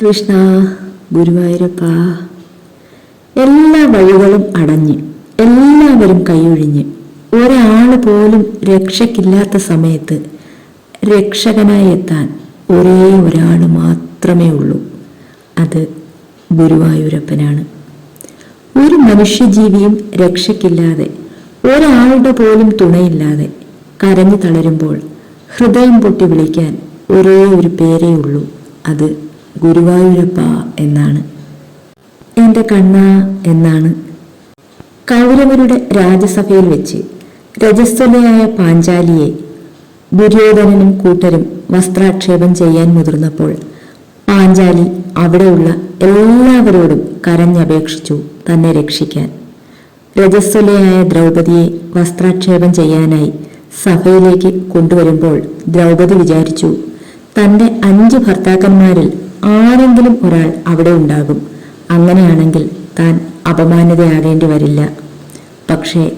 കൃഷ്ണ ഗുരുവായൂരപ്പ എല്ലാ വഴികളും അടഞ്ഞ് എല്ലാവരും കൈയൊഴിഞ്ഞ് ഒരാൾ പോലും രക്ഷയ്ക്കില്ലാത്ത സമയത്ത് രക്ഷകനായി എത്താൻ ഒരേ ഒരാൾ മാത്രമേ ഉള്ളൂ. അത് ഗുരുവായൂരപ്പനാണ്. ഒരു മനുഷ്യജീവിയും രക്ഷയ്ക്കില്ലാതെ ഒരാളുടെ പോലും തുണയില്ലാതെ കരഞ്ഞു തളരുമ്പോൾ ഹൃദയം പൊട്ടി വിളിക്കാൻ ഒരേ ഒരു പേരേ ഉള്ളൂ. അത് ഗുരുവായൂരപ്പ എന്നാണ്. എന്റെ കണ്ണ എന്നാണ്. കൗരവരുടെ രാജ്യസഭയിൽ വെച്ച് രജസ്വലയായ പാഞ്ചാലിയെ ദുര്യോധനനും കൂട്ടരും വസ്ത്രാക്ഷേപം ചെയ്യാൻ മുതിർന്നപ്പോൾ പാഞ്ചാലി അവിടെയുള്ള എല്ലാവരോടും കരഞ്ഞപേക്ഷിച്ചു തന്നെ രക്ഷിക്കാൻ. രജസ്വലയായ ദ്രൗപതിയെ വസ്ത്രാക്ഷേപം ചെയ്യാനായി സഭയിലേക്ക് കൊണ്ടുവരുമ്പോൾ ദ്രൗപദി വിചാരിച്ചു തന്റെ അഞ്ച് ഭർത്താക്കന്മാരിൽ ആരെങ്കിലും ഒരാൾ അവിടെ ഉണ്ടാകും. അങ്ങനെയാണെങ്കിൽ താൻ അപമാനിതയാകേണ്ടി വരില്ല. പക്ഷേ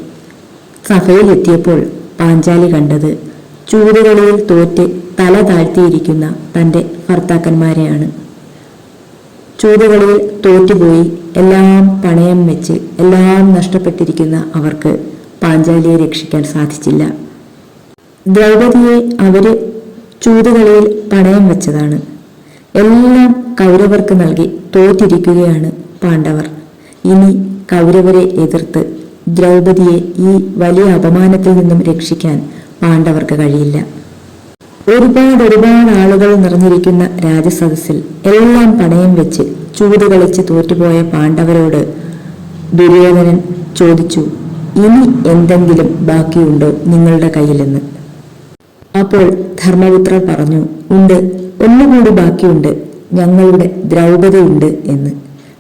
സഭയിലെത്തിയപ്പോൾ പാഞ്ചാലി കണ്ടത് ചൂടുകളിയിൽ തോറ്റ് തല താഴ്ത്തിയിരിക്കുന്ന തന്റെ ഭർത്താക്കന്മാരെയാണ്. ചൂതുകളിൽ തോറ്റുപോയി എല്ലാം പണയം വെച്ച് എല്ലാം നഷ്ടപ്പെട്ടിരിക്കുന്ന അവർക്ക് പാഞ്ചാലിയെ രക്ഷിക്കാൻ സാധിച്ചില്ല. ദ്രൗപതിയെ അവർ ചൂതുകളിയിൽ പണയം വെച്ചതാണ്. എല്ലാം കൗരവർക്ക് നൽകി തോറ്റിരിക്കുകയാണ് പാണ്ഡവർ. ഇനി കൗരവരെ എതിർത്ത് ദ്രൗപതിയെ ഈ വലിയ അപമാനത്തിൽ നിന്നും രക്ഷിക്കാൻ പാണ്ഡവർക്ക് കഴിയില്ല. ഒരുപാട് ഒരുപാട് ആളുകൾ നിറഞ്ഞിരിക്കുന്ന രാജസദസ്സിൽ എല്ലാം പണയം വെച്ച് ചൂട് കളിച്ച് തോറ്റുപോയ പാണ്ഡവരോട് ദുര്യോധനൻ ചോദിച്ചു ഇനി എന്തെങ്കിലും ബാക്കിയുണ്ടോ നിങ്ങളുടെ കയ്യിലെന്ന്? അപ്പോൾ ധർമ്മപുത്രർ പറഞ്ഞു ഉണ്ട്. ഒന്നുകൂടി ബാക്കിയുണ്ട്. ഞങ്ങളുടെ ദ്രൗപതിയുണ്ട് എന്ന്.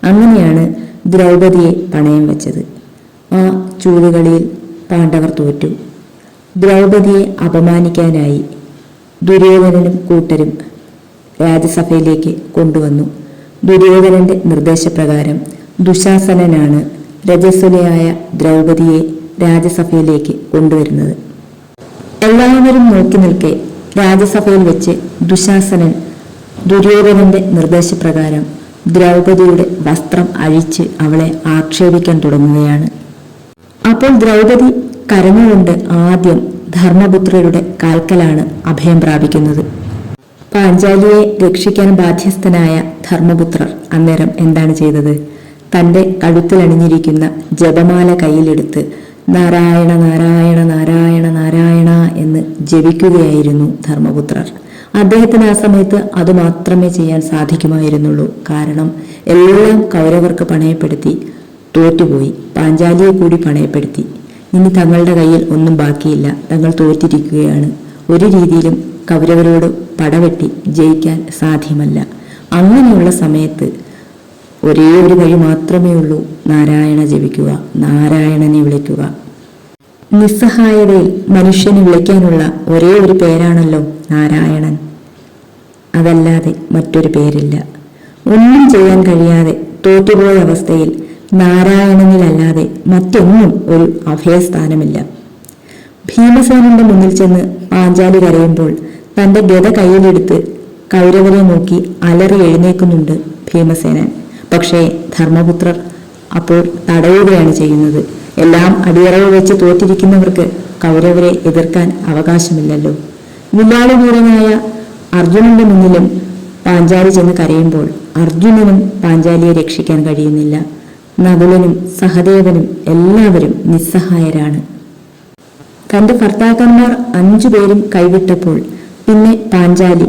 അങ്ങനെയാണ് ദ്രൗപതിയെ പണയം വെച്ചത്. ആ ചൂടുകളിയിൽ പാണ്ഡവർ തോറ്റു. ദ്രൗപതിയെ അപമാനിക്കാനായി ദുര്യോധനനും കൂട്ടരും രാജ്യസഭയിലേക്ക് കൊണ്ടുവന്നു. ദുര്യോധനന്റെ നിർദ്ദേശപ്രകാരം ദുശാസനനാണ് രജസ്വലയായ ദ്രൗപതിയെ രാജ്യസഭയിലേക്ക് കൊണ്ടുവരുന്നത്. എല്ലാവരും നോക്കി നിൽക്കെ രാജസഭയിൽ വെച്ച് ദുശാസനൻ ദുര്യോധനന്റെ നിർദ്ദേശപ്രകാരം ദ്രൗപദിയുടെ വസ്ത്രം അഴിച്ച് അവളെ ആക്ഷേപിക്കാൻ തുടങ്ങുകയാണ്. അപ്പോൾ ദ്രൗപദി കരഞ്ഞുകൊണ്ട് ആദ്യം ധർമ്മപുത്രരുടെ കാൽക്കലാണ് അഭയം പ്രാപിക്കുന്നത്. പാഞ്ചാലിയെ രക്ഷിക്കാൻ ബാധ്യസ്ഥനായ ധർമ്മപുത്രർ അന്നേരം എന്താണ് ചെയ്തത്? തന്റെ കഴുത്തിലണിഞ്ഞിരിക്കുന്ന ജപമാല കയ്യിലെടുത്ത് നാരായണ നാരായണ നാരായണ നാരായണ എന്ന് ജപിക്കുകയായിരുന്നു ധർമ്മപുത്രർ. അദ്ദേഹത്തിന് ആ സമയത്ത് അത് മാത്രമേ ചെയ്യാൻ സാധിക്കുമായിരുന്നുള്ളൂ. കാരണം എല്ലാം കൗരവർക്ക് പണയപ്പെടുത്തി തോറ്റുപോയി. പാഞ്ചാലിയെ കൂടി പണയപ്പെടുത്തി. ഇനി തങ്ങളുടെ കയ്യിൽ ഒന്നും ബാക്കിയില്ല. തങ്ങൾ തോറ്റിരിക്കുകയാണ്. ഒരു രീതിയിലും കൗരവരോട് പടവെട്ടി ജയിക്കാൻ സാധ്യമല്ല. അങ്ങനെയുള്ള സമയത്ത് ഒരേ ഒരു വഴി മാത്രമേ ഉള്ളൂ നാരായണ ജപിക്കുക നാരായണനെ വിളിക്കുക. നിസ്സഹായതയിൽ മനുഷ്യനെ വിളിക്കാനുള്ള ഒരേ ഒരു പേരാണല്ലോ നാരായണൻ. അതല്ലാതെ മറ്റൊരു പേരില്ല. ഒന്നും ചെയ്യാൻ കഴിയാതെ തോറ്റുപോയ അവസ്ഥയിൽ നാരായണനിലല്ലാതെ മറ്റൊന്നും ഒരു അഭയസ്ഥാനമില്ല. ഭീമസേനന്റെ മുന്നിൽ ചെന്ന് പാഞ്ചാലി കരയുമ്പോൾ തന്റെ ഗത കയ്യിലെടുത്ത് കൗരവരെ നോക്കി അലറി എഴുന്നേക്കുന്നുണ്ട് ഭീമസേനൻ. പക്ഷേ ധർമ്മപുത്രർ അപ്പോൾ തടയുകയാണ് ചെയ്യുന്നത്. എല്ലാം അടിയറവ് വെച്ച് തോറ്റിരിക്കുന്നവർക്ക് കൗരവരെ എതിർക്കാൻ അവകാശമില്ലല്ലോ. വില്ലാളി വീരനായ അർജുനന്റെ മുന്നിലും പാഞ്ചാലി ചെന്ന് കരയുമ്പോൾ അർജുനനും പാഞ്ചാലിയെ രക്ഷിക്കാൻ കഴിയുന്നില്ല. നകുലനും സഹദേവനും എല്ലാവരും നിസ്സഹായരാണ്. തന്റെ ഭർത്താക്കന്മാർ അഞ്ചുപേരും കൈവിട്ടപ്പോൾ പിന്നെ പാഞ്ചാലി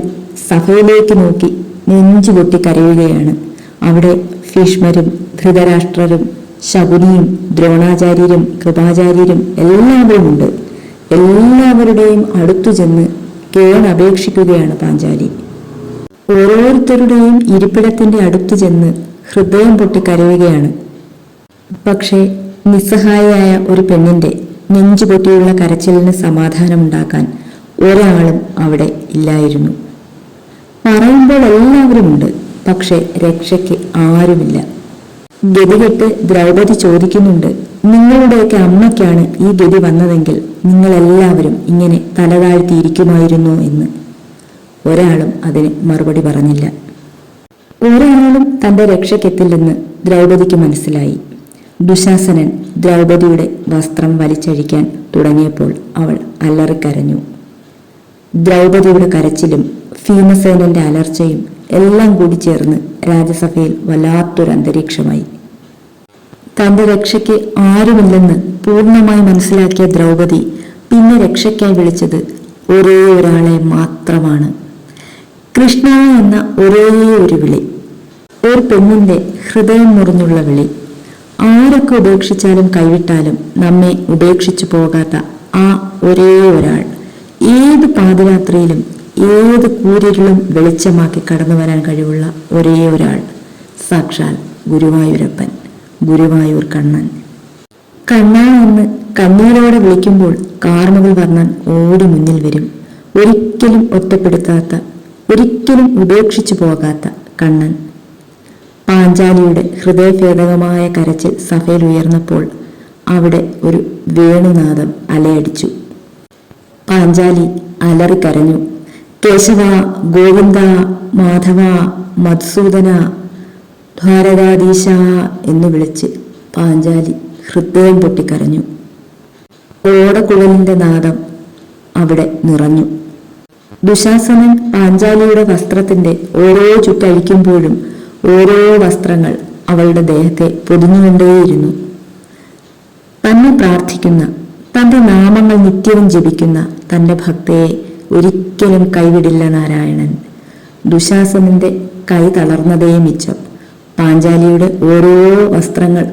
സഭയിലേക്ക് നോക്കി നെഞ്ചുപൊട്ടി കരയുകയാണ്. അവിടെ ഭീഷ്മരും ധൃതരാഷ്ട്രരും ശകുനിയും ദ്രോണാചാര്യരും കൃപാചാര്യരും എല്ലാവരും ഉണ്ട്. എല്ലാവരുടെയും അടുത്തു ചെന്ന് കേണപേക്ഷിക്കുകയാണ് പാഞ്ചാലി. ഓരോരുത്തരുടെയും ഇരിപ്പിടത്തിന്റെ അടുത്തു ചെന്ന് ഹൃദയം പൊട്ടി കരയുകയാണ്. പക്ഷേ നിസ്സഹായയായ ഒരു പെണ്ണിന്റെ നെഞ്ചുപൊട്ടിയുള്ള കരച്ചിലിന് സമാധാനമുണ്ടാക്കാൻ ഒരാളും അവിടെ ഇല്ലായിരുന്നു. പറയുമ്പോൾ എല്ലാവരുമുണ്ട് പക്ഷെ രക്ഷയ്ക്ക് ആരുമില്ല. ഗതികെട്ട് ദ്രൗപദി ചോദിക്കുന്നുണ്ട് നിങ്ങളുടെയൊക്കെ അമ്മയ്ക്കാണ് ഈ ഗതി വന്നതെങ്കിൽ നിങ്ങളെല്ലാവരും ഇങ്ങനെ തലതാഴ്ത്തിയിരിക്കുമായിരുന്നു എന്ന്. ഒരാളും അതിന് മറുപടി പറഞ്ഞില്ല. ഒരാളും തന്റെ രക്ഷയ്ക്കെത്തില്ലെന്ന് ദ്രൗപദിക്ക് മനസ്സിലായി. ദുശാസനൻ ദ്രൗപദിയുടെ വസ്ത്രം വലിച്ചഴിക്കാൻ തുടങ്ങിയപ്പോൾ അവൾ അലറിക്കരഞ്ഞു. ദ്രൗപദിയുടെ കരച്ചിലും ഭീമസേനന്റെ അലർച്ചയും എല്ലാം കൂടി ചേർന്ന് രാജ്യസഭയിൽ വല്ലാത്തൊരു അന്തരീക്ഷമായി. തന്റെ രക്ഷയ്ക്ക് ആരുമില്ലെന്ന് പൂർണമായി മനസ്സിലാക്കിയ ദ്രൗപദി പിന്നെ രക്ഷയ്ക്കായി വിളിച്ചത് ഒരേ ഒരാളെ മാത്രമാണ്. കൃഷ്ണ എന്ന ഒരേ ഒരു വിളി ഒരു പെണ്ണിന്റെ ഹൃദയം മുറിഞ്ഞുള്ള വിളി. ആരൊക്കെ ഉപേക്ഷിച്ചാലും കൈവിട്ടാലും നമ്മെ ഉപേക്ഷിച്ചു പോകാത്ത ആ ഒരേ ഒരാൾ. ഏത് പാതിരാത്രിയിലും ഏത് കൂരിരുളും വെളിച്ചമാക്കി കടന്നു വരാൻ കഴിവുള്ള ഒരേ ഒരാൾ സാക്ഷാൽ ഗുരുവായൂരപ്പൻ ഗുരുവായൂർ കണ്ണൻ. കണ്ണാ എന്ന് കണ്ണീരോടെ വിളിക്കുമ്പോൾ കാർമുകൾ വർണൻ ഓടി മുന്നിൽ വരും. ഒരിക്കലും ഒറ്റപ്പെടുത്താത്ത ഒരിക്കലും ഉപേക്ഷിച്ചു പോകാത്ത കണ്ണൻ. പാഞ്ചാലിയുടെ ഹൃദയഭേദകമായ കരച്ചിൽ സഭയിൽ ഉയർന്നപ്പോൾ അവിടെ ഒരു വേണുനാദം അലയടിച്ചു. പാഞ്ചാലി അലറിക്കരഞ്ഞു. കേശവ ഗോവിന്ദ മാധവ മധുസൂദന ഭാരതാധീശ എന്ന് വിളിച്ച് പാഞ്ചാലി ഹൃദയം പൊട്ടിക്കരഞ്ഞു. ഓടക്കുഴലിന്റെ നാദം അവിടെ നിറഞ്ഞു. ദുശാസനൻ പാഞ്ചാലിയുടെ വസ്ത്രത്തിന്റെ ഓരോ ചുറ്റഴിക്കുമ്പോഴും ഓരോ വസ്ത്രങ്ങൾ അവളുടെ ദേഹത്തെ പൊതിഞ്ഞുകൊണ്ടേയിരുന്നു. തന്നെ പ്രാർത്ഥിക്കുന്ന തന്റെ നാമങ്ങൾ നിത്യവും ജപിക്കുന്ന തന്റെ ഭക്തയെ ഒരിക്കലും കൈവിടില്ല നാരായണൻ. ദുശാസനന്റെ കൈ തളർന്നതേ മിച്ചം. പാഞ്ചാലിയുടെ ഓരോ വസ്ത്രങ്ങൾ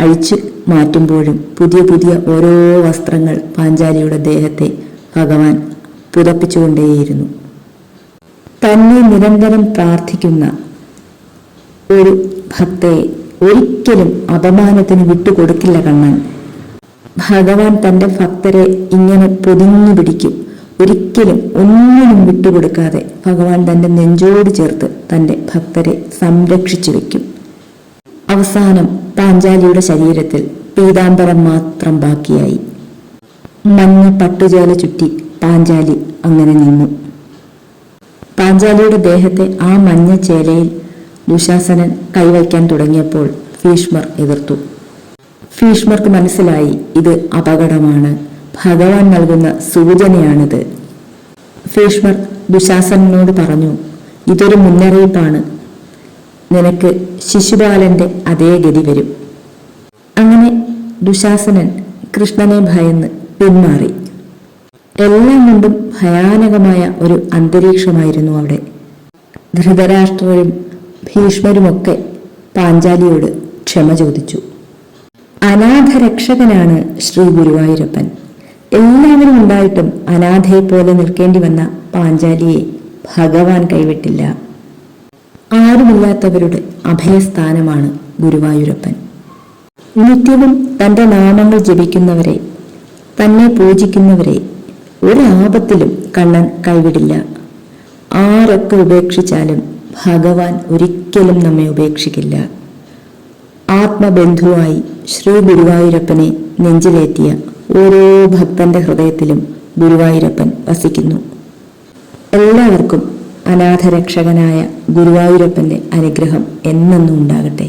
അഴിച്ചു മാറ്റുമ്പോഴും പുതിയ പുതിയ ഓരോ വസ്ത്രങ്ങൾ പാഞ്ചാലിയുടെ ദേഹത്തെ ഭഗവാൻ പുതപ്പിച്ചുകൊണ്ടേയിരുന്നു. തന്നെ നിരന്തരം പ്രാർത്ഥിക്കുന്ന ഒരു ഭക്തയെ ഒരിക്കലും അപമാനത്തിന് വിട്ടുകൊടുക്കില്ല കണ്ണൻ. ഭഗവാൻ തന്റെ ഭക്തരെ ഇങ്ങനെ പൊതിഞ്ഞു പിടിക്കും. ഒരിക്കലും ഒന്നിനും വിട്ടുകൊടുക്കാതെ ഭഗവാൻ തന്റെ നെഞ്ചോട് ചേർത്ത് തന്റെ ഭക്തരെ സംരക്ഷിച്ചു വെക്കും. അവസാനം പാഞ്ചാലിയുടെ ശരീരത്തിൽ പീതാംബരം മാത്രം ബാക്കിയായി. മഞ്ഞ പട്ടുചേല ചുറ്റി പാഞ്ചാലി അങ്ങനെ നിന്നു. പാഞ്ചാലിയുടെ ദേഹത്തെ ആ മഞ്ഞ ചേലയിൽ ദുശാസനൻ കൈവയ്ക്കാൻ തുടങ്ങിയപ്പോൾ ഭീഷ്മർ എതിർത്തു. ഭീഷ്മർക്ക് മനസ്സിലായി ഇത് അപകടമാണ്. ഭഗവാൻ നൽകുന്ന സൂചനയാണിത്. ഭീഷ്മർ ദുശാസനോട് പറഞ്ഞു ഇതൊരു മുന്നറിയിപ്പാണ്. നിനക്ക് ശിശുപാലന്റെ അതേ ഗതി വരും. അങ്ങനെ ദുശാസനൻ കൃഷ്ണനെ ഭയന്ന് പിന്മാറി. എല്ലാം കൊണ്ടും ഭയാനകമായ ഒരു അന്തരീക്ഷമായിരുന്നു അവിടെ. ധൃതരാഷ്ട്രരും ഭീഷ്മരുമൊക്കെ പാഞ്ചാലിയോട് ക്ഷമ ചോദിച്ചു. അനാഥരക്ഷകനാണ് ശ്രീ ഗുരുവായൂരപ്പൻ. എല്ലാവരും ഉണ്ടായിട്ടും അനാഥയെ പോലെ നിൽക്കേണ്ടി വന്ന പാഞ്ചാലിയെ ഭഗവാൻ കൈവിട്ടില്ല. ആരുമില്ലാത്തവരുടെ അഭയസ്ഥാനമാണ് ഗുരുവായൂരപ്പൻ. നിത്യവും തന്റെ നാമങ്ങൾ ജപിക്കുന്നവരെ തന്നെ പൂജിക്കുന്നവരെ ഒരാപത്തിലും കണ്ണൻ കൈവിടില്ല. ആരൊക്കെ ഉപേക്ഷിച്ചാലും ഭഗവാൻ ഒരിക്കലും നമ്മെ ഉപേക്ഷിക്കില്ല. ആത്മബന്ധുവായി ശ്രീ ഗുരുവായൂരപ്പനെ നെഞ്ചിലേറ്റിയ ഓരോ ഭക്തന്റെ ഹൃദയത്തിലും ഗുരുവായൂരപ്പൻ വസിക്കുന്നു. എല്ലാവർക്കും അനാഥരക്ഷകനായ ഗുരുവായൂരപ്പന്റെ അനുഗ്രഹം എന്നെന്നും ഉണ്ടാകട്ടെ.